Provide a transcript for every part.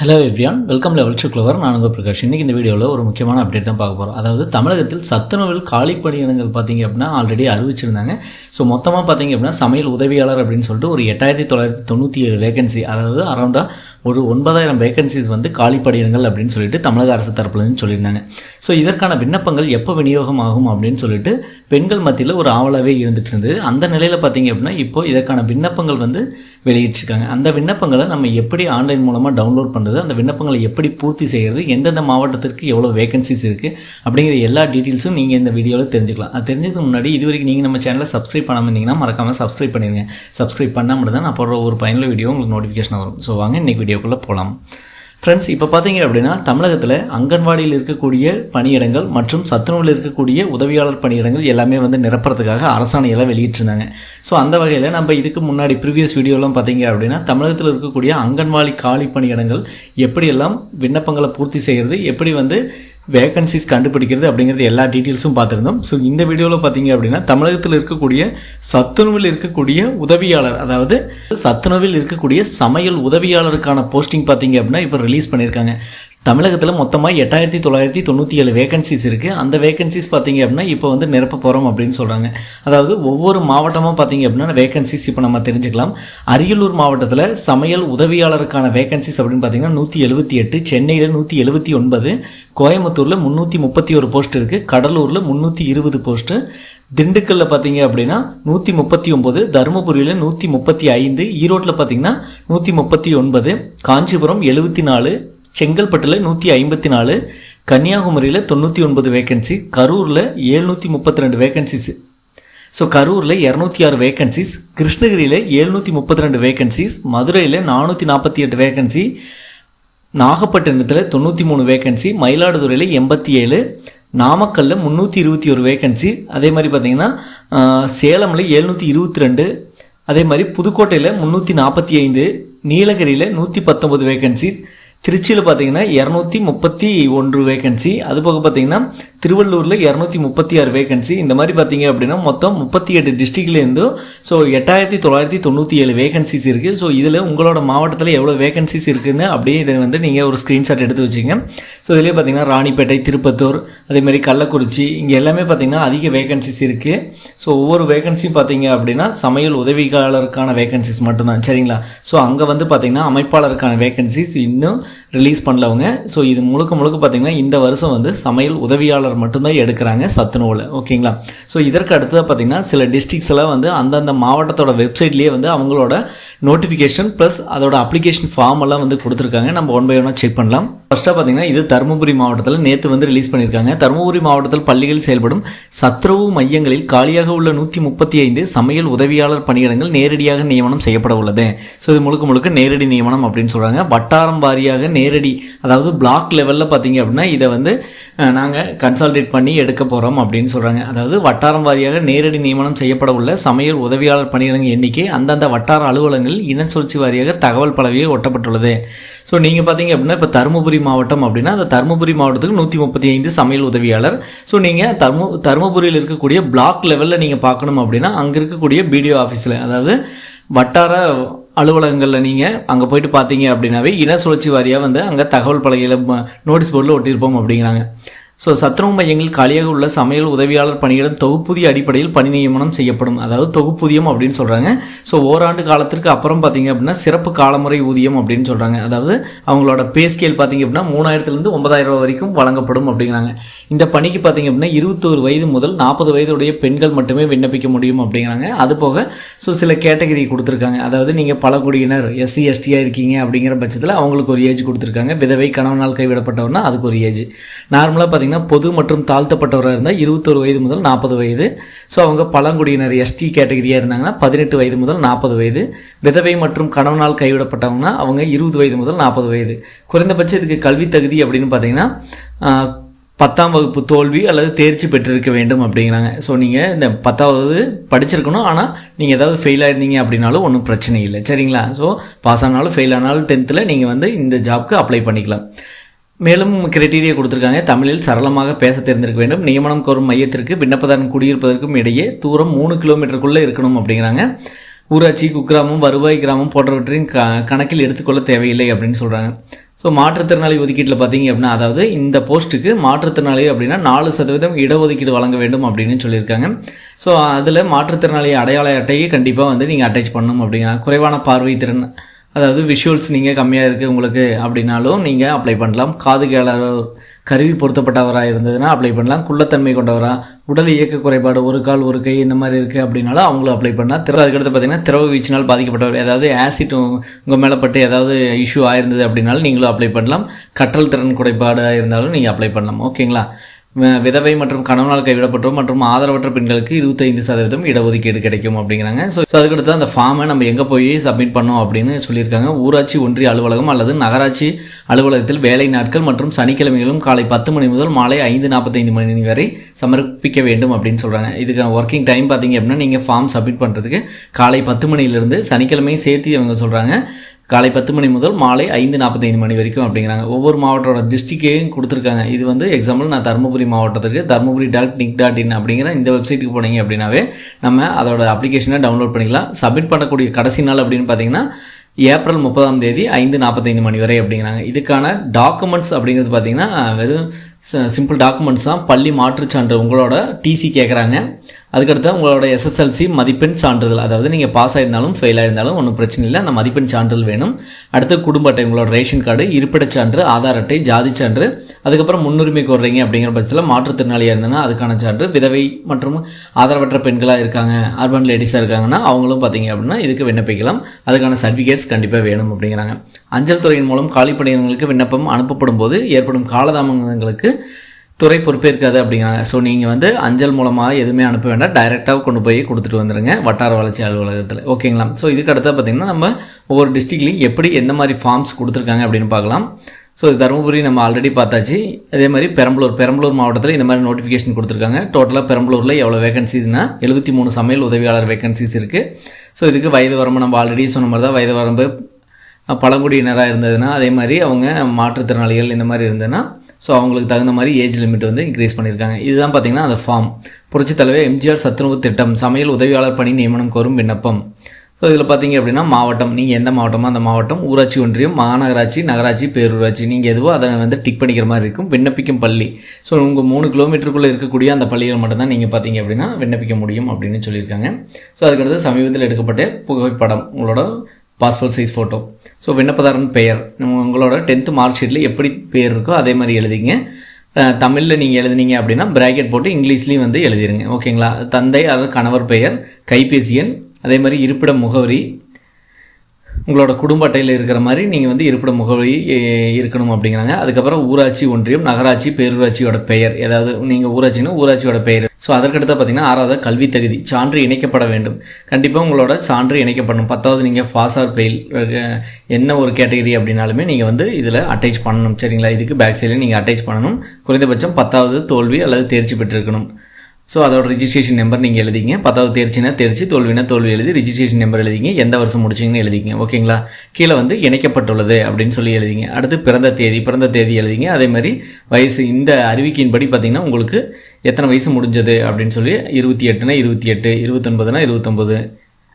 Hello everyone welcome level சுக்லவர் clever நான் உங்கள் பிரகாஷ். இன்றைக்கி இந்த வீடியோவில் ஒரு முக்கியமான அப்டேட் தான் பார்க்க போகிறோம் அதாவது தமிழகத்தில் சத்துணவில் காலி பணியிடங்கள் பார்த்தீங்க அப்படின்னா ஆல்ரெடி அறிவிச்சிருந்தாங்க. ஸோ மொத்தமாக பார்த்தீங்க அப்படின்னா சமையல் உதவியாளர் அப்படின்னு சொல்லிட்டு ஒரு எட்டாயிரத்தி தொள்ளாயிரத்தி தொண்ணூற்றி ஏழு வேகன்சி அதாவது அரௌண்டாக ஒரு ஒன்பதாயிரம் வேகன்சிஸ் வந்து காலி பணியிடங்கள் அப்படின்னு சொல்லிட்டு தமிழக அரசு தரப்புலேருந்து சொல்லியிருந்தாங்க. ஸோ இதற்கான விண்ணப்பங்கள் எப்போ விநியோகம் ஆகும் அப்படின்னு சொல்லிட்டு பெண்கள் மத்தியில் ஒரு ஆவலாகவே இருந்துட்டு இருந்தது. அந்த நிலையில் பார்த்தீங்க அப்படின்னா இப்போ இதற்கான விண்ணப்பங்கள் வந்து வெளியிட்டிருக்காங்க. அந்த விண்ணப்பங்களை நம்ம எப்படி ஆன்லைன் மூலமாக டவுன்லோட் பண்ணுறது அந்த விண்ணப்பங்களை எப்படி பூர்த்தி செய்கிறது எந்தெந்த மாவட்டத்திற்கு எவ்வளோ வேகன்சிஸ் இருக்குது அப்படிங்கிற எல்லா டீட்டெயில்ஸும் நீங்கள் இந்த வீடியோவில் தெரிஞ்சுக்கலாம். அது தெரிஞ்சதுக்கு முன்னாடி இது வரைக்கும் நீங்கள் நம்ம சேனலை சப்ஸ்கிரைப் பண்ணாமல் இருந்தீங்கன்னா மறக்காமல் சப்ஸ்கிரைப் பண்ணிடுங்க சப்ஸ்கிரைப் மட்டும் தான் நான் போடுற ஒரு பயனுள்ள வீடியோ உங்களுக்கு நோட்டிஃபிகேஷன் வரும். ஸோ வாங்க இன்றைக்கி வீடியோக்குள்ளே போகலாம் ஃப்ரெண்ட்ஸ் இப்போ பார்த்தீங்க அப்படின்னா தமிழகத்தில் அங்கன்வாடியில் இருக்கக்கூடிய பணியிடங்கள் மற்றும் சத்துணவில் இருக்கக்கூடிய உதவியாளர் பணியிடங்கள் எல்லாமே வந்து நிரப்புறதுக்காக அரசாணையெல்லாம் வெளியிட்டிருந்தாங்க. ஸோ அந்த வகையில் நம்ம இதுக்கு முன்னாடி ப்ரீவியஸ் வீடியோலாம் பார்த்தீங்க அப்படின்னா தமிழகத்தில் இருக்கக்கூடிய அங்கன்வாடி காலி பணியிடங்கள் எப்படியெல்லாம் விண்ணப்பங்களை பூர்த்தி செய்கிறது எப்படி வந்து வேகன்சிஸ் கண்டுபிடிக்கிறது அப்படிங்கிறது எல்லா டீட்டெயில்ஸும் பார்த்துருந்தோம். ஸோ இந்த வீடியோவில் பார்த்தீங்க அப்படின்னா தமிழகத்தில் இருக்கக்கூடிய சத்துணவில் இருக்கக்கூடிய உதவியாளர் அதாவது சத்துணவில் இருக்கக்கூடிய சமையல் உதவியாளருக்கான போஸ்டிங் பார்த்தீங்க அப்படின்னா இப்போ ரிலீஸ் பண்ணியிருக்காங்க. தமிழகத்தில் மொத்தமாக எட்டாயிரத்தி தொள்ளாயிரத்தி தொண்ணூற்றி ஏழு வேகன்சிஸ் இருக்குது அந்த வேகன்சிஸ் பார்த்தீங்க அப்படின்னா இப்போ வந்து நிரப்ப போகிறோம் அப்படின்னு சொல்கிறாங்க அதாவது ஒவ்வொரு மாவட்டமாக பார்த்தீங்க அப்படின்னா வேகன்சிஸ் இப்போ நம்ம தெரிஞ்சுக்கலாம். அரியலூர் மாவட்டத்தில் சமையல் உதவியாளருக்கான வேகன்சிஸ் அப்படின்னு பார்த்தீங்கன்னா நூற்றி எழுபத்தி எட்டு சென்னையில் நூற்றி எழுபத்தி ஒன்பது கோயம்புத்தூரில் முந்நூற்றி முப்பத்தி ஒரு போஸ்ட் இருக்குது கடலூரில் முந்நூற்றி இருபது போஸ்ட்டு திண்டுக்கல்லில் பார்த்தீங்க அப்படின்னா நூற்றி முப்பத்தி ஒம்பது தருமபுரியில் நூற்றி முப்பத்தி ஐந்து ஈரோட்டில் பார்த்தீங்கன்னா நூற்றி முப்பத்தி ஒன்பது காஞ்சிபுரம் எழுபத்தி நாலு செங்கல்பட்டில் நூற்றி ஐம்பத்தி நாலு கன்னியாகுமரியில் தொண்ணூற்றி ஒன்பது வேகன்சி கரூரில் எழுநூற்றி முப்பத்தி ரெண்டு வேகன்சிஸ் ஸோ கரூரில் இரநூத்தி ஆறு வேகன்சிஸ் கிருஷ்ணகிரியில் எழுநூற்றி முப்பத்தி ரெண்டு வேகன்சிஸ் மதுரையில் நானூற்றி நாற்பத்தி எட்டு வேகன்சி நாகப்பட்டினத்தில் தொண்ணூற்றி மூணு வேகன்சி மயிலாடுதுறையில் எண்பத்தி ஏழு நாமக்கல்லில் முந்நூற்றி இருபத்தி ஒரு வேகன்சி அதே மாதிரி பார்த்திங்கன்னா சேலமில் எழுநூற்றி இருபத்தி ரெண்டு அதே மாதிரி புதுக்கோட்டையில் முந்நூற்றி நாற்பத்தி ஐந்து நீலகிரியில் நூற்றி பத்தொம்பது வேகன்சிஸ் திருச்சியில் பார்த்தீங்கன்னா இரநூத்தி முப்பத்தி ஒன்று வேகன்சி அது போக பார்த்தீங்கன்னா திருவள்ளூரில் இரநூத்தி முப்பத்தி ஆறு வேகன்சி இந்த மாதிரி பார்த்தீங்க அப்படின்னா மொத்தம் முப்பத்தி எட்டு டிஸ்ட்ரிக்ட்லேருந்தும் ஸோ எட்டாயிரத்தி தொள்ளாயிரத்தி தொண்ணூற்றி ஏழு வேகன்சிஸ் இருக்குது ஸோ இதில் உங்களோட மாவட்டத்தில் எவ்வளோ வேகன்சிஸ் இருக்குதுன்னு அப்படியே இதை வந்து நீங்கள் ஒரு ஸ்க்ரீன்ஷாட் எடுத்து வச்சுங்க. ஸோ இதிலே பார்த்தீங்கன்னா ராணிப்பேட்டை திருப்பத்தூர் அதேமாதிரி கள்ளக்குறிச்சி இங்கே எல்லாமே பார்த்தீங்கன்னா அதிக வேகன்சிஸ் இருக்குது ஸோ ஒவ்வொரு வேகன்சியும் பார்த்தீங்க அப்படின்னா சமையல் உதவியாளருக்கான வேகன்சிஸ் மட்டும்தான். சரிங்களா? ஸோ அங்கே வந்து பார்த்தீங்கன்னா அமைப்பாளருக்கான வேகன்சிஸ் இன்னும் ரிலீஸ் பண்ணலவங்க ஸோ இது முழுக்க முழுக்க பார்த்தீங்கன்னா இந்த வருஷம் வந்து சமையல் உதவியாளர் மட்டும்தான் எடுக்கிறாங்க சத்துணவில். ஓகேங்களா? ஸோ இதற்கு அடுத்ததாக பார்த்தீங்கன்னா சில டிஸ்ட்ரிக்ஸில் எல்லாம் வந்து அந்தந்த மாவட்டத்தோட வெப்சைட்லேயே வந்து அவங்களோட நோட்டிஃபிகேஷன் ப்ளஸ் அதோட அப்ளிகேஷன் ஃபார்ம் எல்லாம் வந்து கொடுத்துருக்காங்க. நம்ம ஒன் பை ஒன்னாக செக் பண்ணலாம். ஃபர்ஸ்ட்டாக பார்த்தீங்கன்னா இது தருமபுரி மாவட்டத்தில் நேற்று வந்து ரிலீஸ் பண்ணியிருக்காங்க. தருமபுரி மாவட்டத்தில் பள்ளிகளில் செயல்படும் சத்ரவு மையங்களில் காலியாக உள்ள நூற்றி முப்பத்தி ஐந்து சமையல் உதவியாளர் பணியிடங்கள் நேரடியாக நியமனம் செய்யப்பட உள்ளது. ஸோ இது முழுக்க முழுக்க நேரடி நியமனம் அப்படின்னு சொல்கிறாங்க வட்டாரம் வாரியாக நேரடி அதாவது பிளாக் லெவலில் பார்த்தீங்க அப்படின்னா இதை வந்து நாங்கள் கன்சால்டேட் பண்ணி எடுக்க போகிறோம் அப்படின்னு சொல்கிறாங்க அதாவது வட்டாரம் வாரியாக நேரடி நியமனம் செய்யப்பட உள்ள சமையல் உதவியாளர் பணியிடங்கள் எண்ணிக்கை அந்தந்த வட்டார இன இனச்சுழற்சி வாரியாக தகவல் பலகையில் ஒட்டப்பட்டுள்ளது. ஸோ நீங்கள் பார்த்தீங்க அப்படின்னா இப்போ தருமபுரி மாவட்டம் அப்படின்னா அந்த தருமபுரி மாவட்டத்துக்கு நூற்றி முப்பத்தி ஐந்து சமையல் உதவியாளர். ஸோ நீங்கள் தரும தருமபுரியில் இருக்கக்கூடிய பிளாக் லெவலில் நீங்கள் பார்க்கணும் அப்படின்னா அங்கே இருக்கக்கூடிய பிடிஓ ஆஃபீஸில் அதாவது வட்டார அலுவலகங்களில் நீங்கள் அங்கே போயிட்டு பார்த்தீங்க அப்படின்னாவே இன சுழற்சி வாரியாக வந்து அங்கே தகவல் பலகையில் நோட்டீஸ் போர்டில் ஒட்டியிருப்போம் அப்படிங்கிறாங்க. ஸோ சத்துணவு மையங்கள் காலியாக உள்ள சமையல் உதவியாளர் பணியிடம் தொகுப்புதிய அடிப்படையில் பணி நியமனம் செய்யப்படும். அதாவது தொகுப்புதியம் அப்படின்னு சொல்கிறாங்க ஸோ ஓராண்டு காலத்திற்கு அப்புறம் பார்த்தீங்க அப்படின்னா சிறப்பு காலமுறை ஊதியம் அப்படின்னு சொல்கிறாங்க அதாவது அவங்களோட பே ஸ்கேல் பார்த்தீங்க அப்படின்னா மூணாயிரத்துலேருந்து ஒன்பதாயிரம் ரூபா வரைக்கும் வழங்கப்படும் அப்படிங்கிறாங்க. இந்த பணிக்கு பார்த்தீங்க அப்படின்னா இருபத்தோரு வயது முதல் நாற்பது வயதுடைய பெண்கள் மட்டுமே விண்ணப்பிக்க முடியும் அப்படிங்கிறாங்க. அது போக ஸோ சில கேட்டகரி கொடுத்துருக்காங்க. அதாவது நீங்கள் பழங்குடியினர் எஸ்சி எஸ்டியாக இருக்கீங்க அப்படிங்கிற பட்சத்தில் அவங்களுக்கு ஒரு ஏஜ் கொடுத்துருக்காங்க. விதவை கணவனால் கைவிடப்பட்டவர்னா அதுக்கு ஒரு ஏஜ் நார்மலாக பார்த்தீங்கன்னா பார்த்தீங்கன்னா பொது மற்றும் தாழ்த்தப்பட்டவராக இருந்தால் இருபத்தொரு வயது முதல் நாற்பது வயது. ஸோ அவங்க பழங்குடியினர் எஸ்டி கேட்டகரியாக இருந்தாங்கன்னா பதினெட்டு வயது முதல் நாற்பது வயது. விதவை மற்றும் கணவனால் கைவிடப்பட்டவங்கன்னா அவங்க இருபது வயது முதல் நாற்பது வயது. குறைந்தபட்சம் இதுக்கு கல்வி தகுதி அப்படின்னு பார்த்தீங்கன்னா பத்தாம் வகுப்பு தோல்வி அல்லது தேர்ச்சி பெற்றிருக்க வேண்டும் அப்படிங்கிறாங்க. ஸோ நீங்கள் இந்த பத்தாவது படிச்சிருக்கணும். ஆனால் நீங்கள் ஏதாவது ஃபெயில் ஆயிருந்தீங்க அப்படின்னாலும் ஒன்றும் பிரச்சனை இல்லை. சரிங்களா? ஸோ பாஸ் ஆனாலும் ஃபெயில் ஆனாலும் டென்த்தில் நீங்கள் வந்து இந்த ஜாப்க்கு அப்ளை பண்ணிக்கலாம். மேலும் கிரைட்டீரியா கொடுத்துருக்காங்க. தமிழில் சரளமாக பேச தெரிந்திருக்க வேண்டும். நியமனம் கோரும் மையத்திற்கு விண்ணப்பதாரன் குடியிருப்பதற்கும் இடையே தூரம் மூணு கிலோமீட்டருக்குள்ளே இருக்கணும் அப்படிங்கிறாங்க. ஊராட்சி குக்கிராமம் வருவாய் கிராமம் போன்றவற்றின் க கணக்கில் எடுத்துக்கொள்ள தேவையில்லை அப்படின்னு சொல்கிறாங்க ஸோ மாற்றுத்திறனாளி ஒதுக்கீட்டில் பார்த்தீங்க அப்படின்னா அதாவது இந்த போஸ்ட்டுக்கு மாற்றுத்திறனாளி அப்படின்னா நாலு சதவீதம் இடஒதுக்கீடு வழங்க வேண்டும் அப்படின்னு சொல்லியிருக்காங்க. ஸோ அதில் மாற்றுத்திறனாளி அடையாள அட்டையை கண்டிப்பாக வந்து நீங்கள் அட்டாச் பண்ணணும் அப்படிங்கிறாங்க. குறைவான பார்வை திறன் அதாவது விஷுவல்ஸ் நீங்கள் கம்மியாக இருக்குது உங்களுக்கு அப்படின்னாலும் நீங்கள் அப்ளை பண்ணலாம். காது கேளாத கருவி பொருத்தப்பட்டவராக இருந்ததுன்னா அப்ளை பண்ணலாம். குள்ளத்தன்மை கொண்டவராக உடல் இயக்க குறைபாடு ஒரு கால் ஒரு கை இந்த மாதிரி இருக்குது அப்படின்னாலும் அவங்களும் அப்ளை பண்ணலாம். திற அதுக்கடுத்து பார்த்தீங்கன்னா திரவ வீச்சினால் பாதிக்கப்பட்டவர் ஏதாவது ஆசிட் உங்கள் மேலே பட்டு ஏதாவது இஷ்யூ ஆயிருந்தது அப்படின்னாலும் நீங்களும் அப்ளை பண்ணலாம். கற்றல் திறன் குறைபாடாக இருந்தாலும் நீங்கள் அப்ளை பண்ணலாம். ஓகேங்களா விதவை மற்றும் கணவனால் கைவிடப்பட்டோர் மற்றும் ஆதரவற்ற பெண்களுக்கு இருபத்தைந்து சதவீதம் இடஒதுக்கீடு கிடைக்கும் அப்படிங்கிறாங்க. ஸோ ஸோ அதுக்கடுத்து அந்த ஃபார்மை நம்ம எங்கே போய் சப்மிட் பண்ணோம் அப்படின்னு சொல்லியிருக்காங்க. ஊராட்சி ஒன்றிய அலுவலகம் அல்லது நகராட்சி அலுவலகத்தில் வேலை நாட்கள் மற்றும் சனிக்கிழமைகளும் காலை பத்து மணி முதல் மாலை ஐந்து நாற்பத்தைந்து மணி வரை சமர்ப்பிக்க வேண்டும் அப்படின்னு சொல்கிறாங்க இதுக்கு ஒர்க்கிங் டைம் பார்த்தீங்க அப்படின்னா நீங்கள் ஃபார்ம் சப்மிட் பண்ணுறதுக்கு காலை பத்து மணியிலிருந்து சனிக்கிழமையும் சேர்த்து அவங்க சொல்கிறாங்க காலை பத்து மணி முதல் மாலை ஐந்து நாற்பத்தைந்து மணி வரைக்கும் அப்படிங்கிறாங்க. ஒவ்வொரு மாவட்டோட டிஸ்ட்ரிக்டையும் கொடுத்துருக்காங்க. இது வந்து எக்ஸாம்பிள் நான் தருமபுரி மாவட்டத்துக்கு Dharmapuri dot NIC dot in அப்படிங்கிற இந்த வெப்சைட்டுக்கு போனீங்க அப்படின்னாவே நம்ம அதோட அப்ளிகேஷனை டவுன்லோட் பண்ணிக்கலாம். சப்மிட் பண்ணக்கூடிய கடைசி நாள் அப்படின்னு பார்த்தீங்கன்னா ஏப்ரல் முப்பதாம் தேதி ஐந்து நாற்பத்தைந்து மணி வரை அப்படிங்கிறாங்க. இதுக்கான டாக்குமெண்ட்ஸ் அப்படிங்கிறது பார்த்தீங்கன்னா வெறும் சிம்பிள் டாக்குமெண்ட்ஸ் தான். பள்ளி மாற்றுச்சான்று உங்களோட டிசி கேட்குறாங்க அதுக்கடுத்து உங்களோட எஸ்எஸ்எல்சி மதிப்பெண் சான்றிதழ். அதாவது நீங்கள் பாஸ் ஆயிருந்தாலும் ஃபெயில் ஆயிருந்தாலும் ஒன்றும் பிரச்சனை இல்லை. அந்த மதிப்பெண் சான்றிதழ் வேணும். அடுத்து குடும்ப அட்டை உங்களோட ரேஷன் கார்டு இருப்பிடச் சான்று ஆதார் அட்டை ஜாதி சான்று. அதுக்கப்புறம் முன்னுரிமை கோர்றீங்க அப்படிங்கிற பட்சத்தில் மாற்றுத்திறனாளியாக இருந்தனா அதுக்கான சான்று. விதவை மற்றும் ஆதரவற்ற பெண்களாக இருக்காங்க அர்பன் லேடிஸாக இருக்காங்கன்னா அவங்களும் பார்த்தீங்க அப்படின்னா இதுக்கு விண்ணப்பிக்கலாம். அதுக்கான சர்டிஃபிகேட்ஸ் கண்டிப்பாக வேணும் அப்படிங்கிறாங்க. அஞ்சல் துறையின் மூலம் காலி விண்ணப்பம் அனுப்பப்படும் போது ஏற்படும் காலதாமதங்களுக்கு துறை பொறுப்பேற்காது அப்படிங்கிறாங்க ஸோ நீங்கள் வந்து அஞ்சல் மூலமாக எதுவுமே அனுப்ப வேண்டாம். டைரெக்டாக கொண்டு போய் கொடுத்துட்டு வந்துடுங்க வட்டார வளர்ச்சி அலுவலகத்தில். ஓகேங்களா ஸோ இதுக்கு அடுத்து பார்த்திங்கன்னா நம்ம ஒவ்வொரு டிஸ்ட்ரிக்ட்லையும் எப்படி எந்த மாதிரி ஃபார்ம்ஸ் கொடுத்துருக்காங்க அப்படின்னு பார்க்கலாம். ஸோ தருமபுரி நம்ம ஆல்ரெடி பார்த்தாச்சு. அதே மாதிரி பெரம்பலூர். பெரம்பலூர் மாவட்டத்தில் இந்த மாதிரி நோட்டிஃபிகேஷன் கொடுத்துருக்காங்க. டோட்டலாக பெரம்பலூரில் எவ்வளோ வேகன்சிஸ்னா எழுபத்தி மூணு சமையல் உதவியாளர் வேகன்சிஸ் இருக்குது ஸோ இதுக்கு வயது வரம்பு நம்ம ஆல்ரெடி சொன்ன மாதிரி தான் வயது வரம்பு பழங்குடியினராக இருந்ததுன்னா அதே மாதிரி அவங்க மாற்றுத்திறனாளிகள் இந்த மாதிரி இருந்ததுன்னா ஸோ அவங்களுக்கு தகுந்த மாதிரி ஏஜ் லிமிட் வந்து இன்க்ரீஸ் பண்ணியிருக்காங்க. இதுதான் பார்த்தீங்கன்னா அந்த ஃபார்ம் புரட்சித் தலைவர் எம்ஜிஆர் சத்துணவு திட்டம் சமையல் உதவியாளர் பணி நியமனம் கோரும் விண்ணப்பம். ஸோ இதில் பார்த்தீங்க அப்படின்னா மாவட்டம். நீங்கள் எந்த மாவட்டமோ அந்த மாவட்டம் ஊராட்சி ஒன்றியம் மாநகராட்சி நகராட்சி பேரூராட்சி நீங்கள் எதுவோ அதை வந்து டிக் பண்ணிக்கிற மாதிரி இருக்கும். விண்ணப்பிக்கும் பள்ளி. ஸோ உங்கள் மூணு கிலோமீட்டருக்குள்ளே இருக்கக்கூடிய அந்த பள்ளிகள் மட்டும்தான் நீங்கள் பார்த்தீங்க அப்படின்னா விண்ணப்பிக்க முடியும் அப்படின்னு சொல்லியிருக்காங்க. ஸோ அதுக்கடுத்து சமீபத்தில் எடுக்கப்பட்ட புகைப்படம். உங்களோட பாஸ்போர்ட் சைஸ் ஃபோட்டோ ஸோ விண்ணப்பதாரன் பெயர். நம்ம உங்களோட டென்த்து மார்க் ஷீட்டில் எப்படி பேர் இருக்கோ அதே மாதிரி எழுதிங்க. தமிழில் நீங்கள் எழுதுனீங்க அப்படின்னா பிராக்கெட் போட்டு இங்கிலீஷ்லேயும் வந்து எழுதிருங்க. ஓகேங்களா தந்தை அல்லது கணவர் பெயர் கைபேசி எண் அதே மாதிரி இருப்பிட முகவரி உங்களோட குடும்ப அட்டையில் இருக்கிற மாதிரி நீங்கள் வந்து இருப்பிட முகவரி இருக்கணும் அப்படிங்கிறாங்க. அதுக்கப்புறம் ஊராட்சி ஒன்றியம் நகராட்சி பேரூராட்சியோட பெயர். ஏதாவது நீங்கள் ஊராட்சினா ஊராட்சியோட பெயர். ஸோ அதற்கடுத்து பார்த்தீங்கன்னா ஆறாவது கல்வி தகுதி சான்று இணைக்கப்பட வேண்டும். கண்டிப்பாக உங்களோட சான்று இணைக்கப்படணும். பத்தாவது நீங்கள் பாஸ் ஆர் ஃபெயில் என்ன ஒரு கேட்டகரி அப்படின்னாலுமே நீங்கள் வந்து இதில் அட்டாச் பண்ணணும். சரிங்களா? இதுக்கு பேக் சைடில் நீங்கள் அட்டாச் பண்ணணும். குறைந்தபட்சம் பத்தாவது தோல்வி அல்லது தேர்ச்சி பெற்றிருக்கணும். ஸோ அதோட ரிஜிஸ்ட்ரேஷன் நம்பர் நீங்கள் எழுதிங்க. பத்தாவது தேர்ச்சினா தேர்ச்சி. தோல்வினா தோல்வி எழுதி ரிஜிஸ்ட்ரேஷன் நம்பர் எழுதிங்க. எந்த வருஷம் முடிச்சிங்கன்னு எழுதிங்க. ஓகேங்களா கீழே வந்து இணைக்கப்பட்டுள்ளது அப்படின்னு சொல்லி எழுதிங்க. அடுத்து பிறந்த தேதி. பிறந்த தேதி எழுதிங்க. அதே மாதிரி வயசு இந்த அறிவிக்கையின்படி பார்த்தீங்கன்னா உங்களுக்கு எத்தனை வயசு முடிஞ்சது அப்படின்னு சொல்லி இருபத்தி எட்டுனா இருபத்தி எட்டு இருபத்தொன்பதுனா இருபத்தொம்பது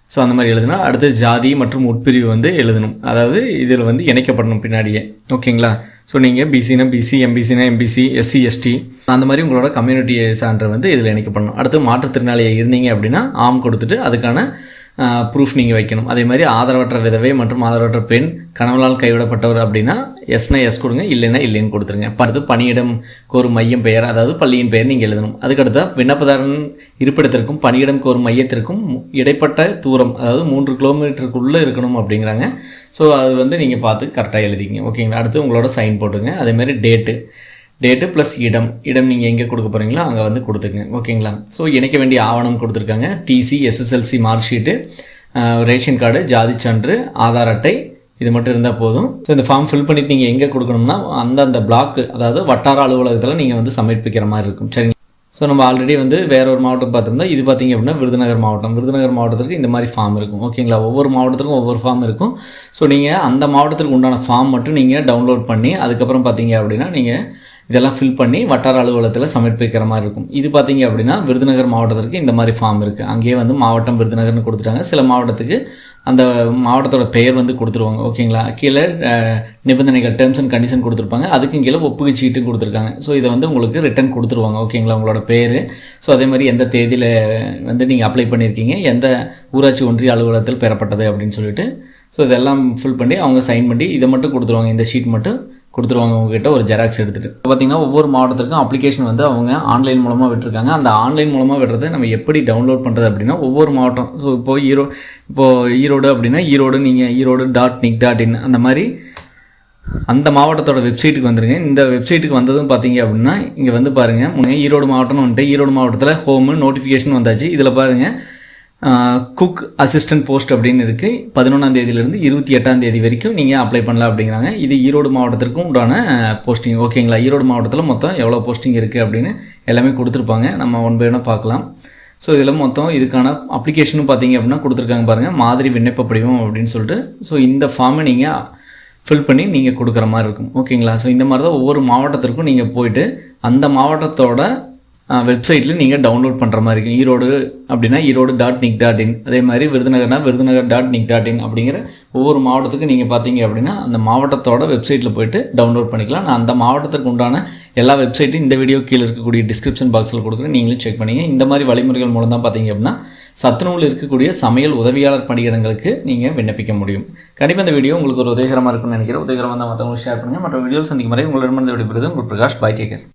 ஸோ அந்த மாதிரி எழுதுனா அடுத்து ஜாதி மற்றும் உட்பிரிவு வந்து எழுதணும். அதாவது இதில் வந்து இணைக்கப்படணும் பின்னாடியே. ஓகேங்களா ஸோ நீங்கள் பிசினா பிசி எம்பிசினா எம்பிசி எஸ்சி எஸ்டி அந்த மாதிரி உங்களோட கம்யூனிட்டி சான்றை வந்து இதில் இணைக்கப்படணும். அடுத்து மாற்றுத்திறனாளியாக இருந்தீங்க அப்படின்னா ஆம் கொடுத்துட்டு அதுக்கான ப்ரூஃப் நீங்கள் வைக்கணும். அதே மாதிரி ஆதரவற்ற விதவை மற்றும் ஆதரவற்ற பெண் கணவனால் கைவிடப்பட்டவர் அப்படின்னா எஸ்னா எஸ் கொடுங்க இல்லைன்னா இல்லைன்னு கொடுத்துருங்க. அடுத்து பணியிடம் கோரும் மையம் பெயர் அதாவது பள்ளியின் பெயர் நீங்கள் எழுதணும். அதுக்கடுத்து விண்ணப்பதாரன் இருப்பிடத்திற்கும் பணியிடம் கோரும் மையத்திற்கும் இடைப்பட்ட தூரம் அதாவது மூன்று கிலோமீட்டருக்குள்ளே இருக்கணும் அப்படிங்கிறாங்க. ஸோ அது வந்து நீங்கள் பார்த்து கரெக்டாக எழுதிங்க ஓகேங்களா அடுத்து உங்களோட சைன் போட்டுங்க அதே மாதிரி டேட்டு டேட்டு ப்ளஸ் இடம். இடம் நீங்கள் எங்கே கொடுக்க போகிறீங்களோ அங்கே வந்து கொடுத்துங்க ஓகேங்களா ஸோ இணைக்க வேண்டிய ஆவணம் கொடுத்துருக்காங்க. TC SSLC mark sheet ration card ஜாதி சான்று ஆதார் அட்டை இது மட்டும் இருந்தால் போதும். ஸோ இந்த ஃபார்ம் ஃபில் பண்ணிட்டு நீங்கள் எங்கே கொடுக்கணும்னா அந்தந்த பிளாக் அதாவது வட்டார அலுவலகத்தில் நீங்கள் வந்து சமர்ப்பிக்கிற மாதிரி இருக்கும். சரிங்க ஸோ நம்ம ஆல்ரெடி வந்து வேற ஒரு மாவட்டம் பார்த்துருந்தா இது பார்த்தீங்க அப்படின்னா விருதுநகர் மாவட்டம். விருதுநகர் மாவட்டத்திற்கு இந்த மாதிரி ஃபார்ம் இருக்கும். ஓகேங்களா ஒவ்வொரு மாவட்டத்திற்கும் ஒவ்வொரு ஃபார்ம் இருக்கும். ஸோ நீங்கள் அந்த மாவட்டத்திற்கு உண்டான ஃபார்ம் மட்டும் நீங்கள் டவுன்லோட் பண்ணி அதுக்கப்புறம் பார்த்தீங்க அப்படின்னா நீங்கள் இதெல்லாம் ஃபில் பண்ணி வட்டார அலுவலகத்தில் சமர்ப்பிக்கிற மாதிரி இருக்கும். இது பார்த்தீங்க அப்படின்னா விருதுநகர் மாவட்டத்திற்கு இந்த மாதிரி ஃபார்ம் இருக்குது அங்கேயே வந்து மாவட்டம் விருதுநகர்னு கொடுத்துட்டாங்க. சில மாவட்டத்துக்கு அந்த மாவட்டத்தோட பெயர் வந்து கொடுத்துருவாங்க. ஓகேங்களா கீழே நிபந்தனைகள் டேர்ம்ஸ் அண்ட் கண்டிஷன் கொடுத்துருப்பாங்க. அதுக்கும் கீழே ஒப்புகை சீட்டும் கொடுத்துருக்காங்க. ஸோ இதை வந்து உங்களுக்கு ரிட்டர்ன் கொடுத்துருவாங்க. ஓகேங்களா உங்களோட பேர். ஸோ அதே மாதிரி எந்த தேதியில் வந்து நீங்கள் அப்ளை பண்ணியிருக்கீங்க? எந்த ஊராட்சி ஒன்றிய அலுவலகத்தில் பெறப்பட்டது அப்படின்னு சொல்லிட்டு. ஸோ இதெல்லாம் ஃபில் பண்ணி அவங்க சைன் பண்ணி இதை மட்டும் கொடுத்துருவாங்க. இந்த ஷீட் மட்டும். கொடுத்துருவாங்க உங்ககிட்ட ஒரு ஜெராக்ஸ் எடுத்துகிட்டு இப்போ பார்த்தீங்கன்னா ஒவ்வொரு மாவட்டத்திற்கும் அப்ளிகேஷன் வந்து அவங்க ஆன்லைன் மூலமாக விட்டுருக்காங்க. அந்த ஆன்லைன் மூலமாக விடுறதை நம்ம எப்படி டவுன்லோட் பண்ணுறது அப்படின்னா ஒவ்வொரு மாவட்டம். ஸோ இப்போ ஈரோ இப்போது ஈரோடு அப்படின்னா ஈரோடு நீங்கள் Erode dot NIC dot in அந்த மாதிரி அந்த மாவட்டத்தோட வெப்சைட்டுக்கு வந்துருங்க. இந்த வெப்சைட்டுக்கு வந்ததும் பார்த்தீங்க அப்படின்னா இங்கே வந்து பாருங்கள் முன்னே ஈரோடு மாவட்டம்னு வந்துட்டு ஈரோடு மாவட்டத்தில் ஹோமு நோட்டிஃபிகேஷன் வந்தாச்சு. இதில் பாருங்கள் குக் அசிஸ்டன்ட் போஸ்ட் அப்படின்னு இருக்குது பதினொன்றாம் தேதியிலேருந்து இருபத்தி எட்டாம் தேதி வரைக்கும் நீங்கள் அப்ளை பண்ணலாம் அப்படிங்கிறாங்க. இது ஈரோடு மாவட்டத்திற்கும் உண்டான போஸ்டிங் ஓகேங்களா ஈரோடு மாவட்டத்தில் மொத்தம் எவ்வளோ போஸ்டிங் இருக்குது அப்படின்னு எல்லாமே கொடுத்துருப்பாங்க. நம்ம ஒன் பை ஒன்னாக பார்க்கலாம். ஸோ இதில் மொத்தம் இதுக்கான அப்ளிகேஷனும் பார்த்தீங்க அப்படின்னா கொடுத்துருக்காங்க பாருங்கள் மாதிரி விண்ணப்ப படிவம் அப்படின்னு சொல்லிட்டு. ஸோ இந்த ஃபார்மை நீங்கள் ஃபில் பண்ணி நீங்கள் கொடுக்குற மாதிரி இருக்கும். ஓகேங்களா ஸோ இந்த மாதிரி தான் ஒவ்வொரு மாவட்டத்திற்கும் நீங்கள் போயிட்டு அந்த மாவட்டத்தோட வெப்சைட்டில் நீங்கள் டவுன்லோட் பண்ணுற மாதிரி இருக்கும். ஈரோடு அப்படின்னா Erode dot NIC dot in அதே மாதிரி விருதுநகர்னா Virudhunagar dot NIC dot in அப்படிங்கிற ஒவ்வொரு மாவட்டத்துக்கும் நீங்கள் பார்த்தீங்க அப்படின்னா அந்த மாவட்டத்தோட வெப்சைட்டில் போயிட்டு டவுன்லோட் பண்ணிக்கலாம். நான் அந்த மாவட்டத்துக்கு உண்டான எல்லா வெப்சைட்டும் இந்த வீடியோ கீழே இருக்கக்கூடிய டிஸ்கிரிப்ஷன் பாக்ஸில் கொடுக்குறேன். நீங்களும் செக் பண்ணிங்க. இந்த மாதிரி வழிமுறைகள் மூலம் தான் பார்த்தீங்க அப்படின்னா சத்துணவில் இருக்கக்கூடிய சமையல் உதவியாளர் பணியிடங்களுக்கு நீங்கள் விண்ணப்பிக்க முடியும். கண்டிப்பாக இந்த வீடியோ உங்களுக்கு ஒரு உதவிகரமாக இருக்கும்னு நினைக்கிறேன். உதவிகரமாக தான் மற்றவங்களுக்கு ஷேர் பண்ணுங்கள் மற்ற வீடியோ சந்திக்கும் வரை உங்களிடமிருந்து விடைபெறுது உங்கள் பிரகாஷ் பாய் டேக்கர்